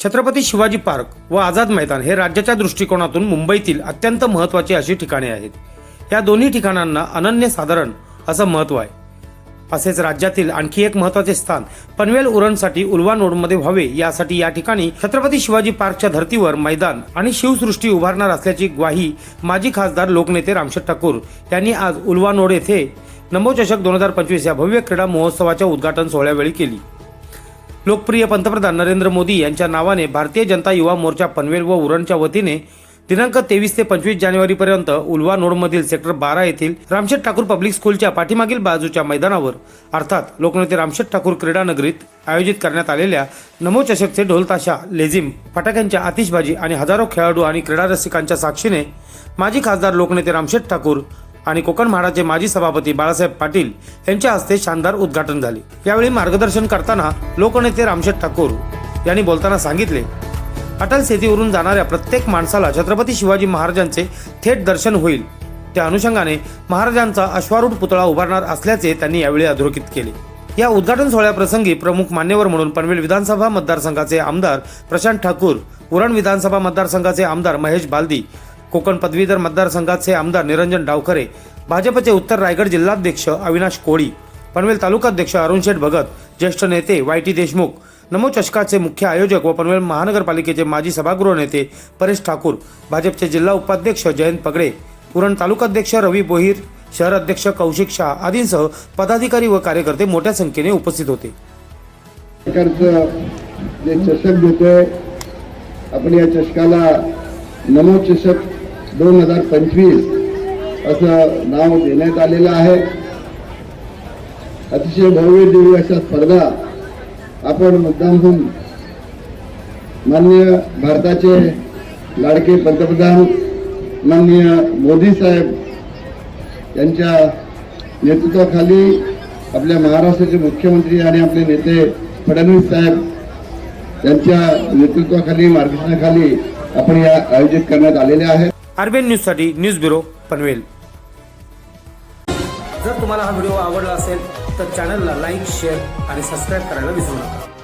Chhatrapati Shivaji park व आझाद मैदान हे राज्याच्या दृष्टिकोनातून मुंबईतील अत्यंत महत्त्वाची अशी ठिकाणे आहेत. या दोन्ही ठिकाणांना अनन्यसाधारण असं महत्त्व आहे. असेच राज्यातील आणखी एक महत्त्वाचे स्थान पनवेल उरणसाठी उल्वा नोडमध्ये व्हावे यासाठी या ठिकाणी छत्रपती शिवाजी पार्कच्या धर्तीवर मैदान आणि शिवसृष्टी उभारणार असल्याची ग्वाही माजी खासदार लोकनेते रामशेठ ठाकूर यांनी आज उल्वा नोड येथे नमोचषक दोन हजार पंचवीस या भव्य क्रीडा महोत्सवाच्या उद्घाटन सोहळ्यावेळी केली. लोकप्रिय पंतप्रधान नरेंद्र मोदी यांच्या नावाने भारतीय जनता युवा मोर्चा पनवेल व उरणच्या वतीने दिनांक तेवीस ते पंचवीस जानेवारीपर्यंत उल्वा नोडमधील सेक्टर बारा येथील रामशेठ ठाकूर पब्लिक स्कूलच्या पाठीमागील बाजूच्या मैदानावर अर्थात लोकनेते रामशेठ ठाकूर क्रीडा नगरीत आयोजित करण्यात आलेल्या नमो चषकचे ढोलताशा लेझिम फटाक्यांच्या आतिषबाजी आणि हजारो खेळाडू आणि क्रीडा रसिकांच्या साक्षीने माजी खासदार लोकनेते रामशेठ ठाकूर आणि कोकण म्हाडाचे माजी सभापती बाळासाहेब पाटील यांच्या हस्ते शानदार उद्घाटन झाले. यावेळी मार्गदर्शन करताना लोकनेते रामशेठ ठाकूर यांनी बोलताना सांगितले अटल सेतूवरून जाणाऱ्या प्रत्येक माणसाला छत्रपती शिवाजी महाराजांचे थेट दर्शन होईल. त्या अनुषंगाने महाराजांचा अश्वारूढ पुतळा उभारणार असल्याचे त्यांनी यावेळी अधोरेखित केले. या उद्घाटन सोहळ्याप्रसंगी प्रमुख मान्यवर म्हणून पनवेल विधानसभा मतदारसंघाचे आमदार प्रशांत ठाकूर उरण विधानसभा मतदारसंघाचे आमदार महेश बालदी कोकण पदवीधर मतदारसंघाचे आमदार निरंजन डावखरे भाजपचे उत्तर रायगड जिल्हाध्यक्ष अविनाश कोळी पनवेल तालुकाध्यक्ष अरुण शेठ भगत ज्येष्ठ नेते वाय टी देशमुख नमो चषकाचे मुख्य आयोजक व पनवेल महानगरपालिकेचे माजी सभागृह नेते परेश ठाकूर भाजपचे जिल्हा उपाध्यक्ष जयंत पगडे पुरण तालुकाध्यक्ष रवी बोहीर शहर अध्यक्ष कौशिक शाह आदींसह पदाधिकारी व कार्यकर्ते मोठ्या संख्येने उपस्थित होते. जे चषक आपण या चषकाला नमो चषक दोन हजार पंचवीस असं नाव देण्यात आलेलं आहे. अतिशय भव्य दिव्य अशा स्पर्धा आपण मुद्दामहून माननीय भारताचे लाडके पंतप्रधान माननीय मोदी साहेब यांच्या नेतृत्वाखाली आपल्या महाराष्ट्राचे मुख्यमंत्री आणि आपले नेते फडणवीस साहेब यांच्या नेतृत्वाखाली मार्गदर्शनाखाली आपण या आयोजित करण्यात आलेले आहेत. आरबीएन न्यूजसाठी न्यूज ब्युरो पनवेल. जर तुम्हाला हा व्हिडिओ आवडला असेल तर चॅनलला लाईक शेअर आणि सबस्क्राईब करायला विसरू नका.